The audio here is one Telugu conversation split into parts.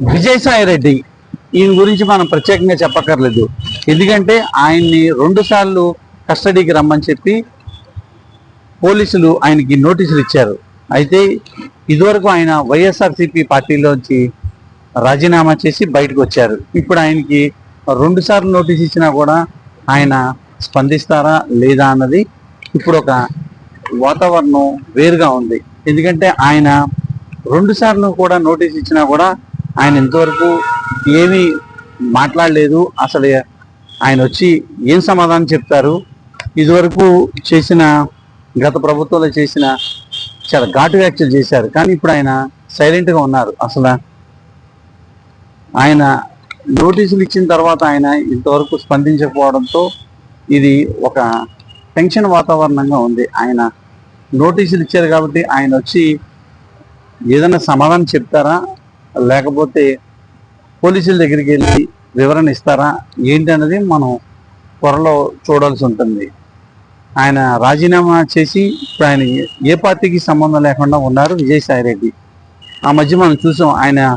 విజయసాయి రెడ్డి ఈయన గురించి మనం ప్రత్యేకంగా చెప్పక్కర్లేదు. ఎందుకంటే ఆయన్ని రెండుసార్లు కస్టడీకి రమ్మని చెప్పి పోలీసులు ఆయనకి నోటీసులు ఇచ్చారు. అయితే ఇదివరకు ఆయన వైఎస్ఆర్సీపీ పార్టీలోంచి రాజీనామా చేసి బయటకు వచ్చారు. ఇప్పుడు ఆయనకి రెండు సార్లు నోటీస్ ఇచ్చినా కూడా ఆయన స్పందిస్తారా లేదా అన్నది ఇప్పుడు ఒక వాతావరణం వేరుగా ఉంది. ఎందుకంటే ఆయన రెండు సార్లు కూడా నోటీస్ ఇచ్చినా కూడా ఆయన ఇంతవరకు ఏమీ మాట్లాడలేదు. అసలు ఆయన వచ్చి ఏం సమాధానం చెప్తారు? ఇదివరకు చేసిన గత ప్రభుత్వంలో చేసిన చాలా ఘాటు వ్యాఖ్యలు చేశారు. కానీ ఇప్పుడు ఆయన సైలెంట్గా ఉన్నారు. అసలు ఆయన నోటీసులు ఇచ్చిన తర్వాత ఆయన ఇంతవరకు స్పందించకపోవడంతో ఇది ఒక టెన్షన్ వాతావరణంగా ఉంది. ఆయన నోటీసులు ఇచ్చారు కాబట్టి ఆయన వచ్చి ఏదైనా సమాధానం చెప్తారా? లేకపోతే పోలీసుల దగ్గరికి వెళ్ళి వివరణ ఇస్తారా? ఏంటి అన్నది మనం త్వరలో చూడాల్సి ఉంటుంది. ఆయన రాజీనామా చేసి ఇప్పుడు ఆయన ఏ- పార్టీకి సంబంధం లేకుండా ఉన్నారు? విజయసాయి రెడ్డి. ఆ మధ్య మనం చూసాం ఆయన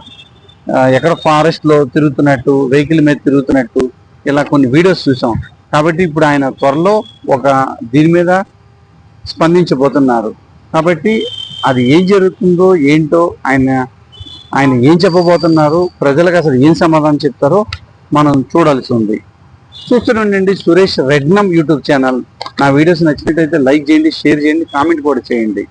ఎక్కడ ఫారెస్ట్లో తిరుగుతున్నట్టు వెహికల్ మీద తిరుగుతున్నట్టు ఇలా కొన్ని వీడియోస్ చూసాం. కాబట్టి ఇప్పుడు ఆయన త్వరలో ఒక దీని మీద స్పందించబోతున్నారు. కాబట్టి అది ఏం జరుగుతుందో ఏంటో ఆయన ఆయన ఏం చెప్పబోతున్నారు? ప్రజలకు అసలు ఏం సమాధానం చెప్తారో మనం చూడాల్సి ఉంది. చూస్తుండండి సురేష్ రెడ్నం యూట్యూబ్ ఛానల్. నా వీడియోస్ నచ్చినట్టయితే లైక్ చేయండి షేర్ చేయండి కామెంట్ కూడా చేయండి.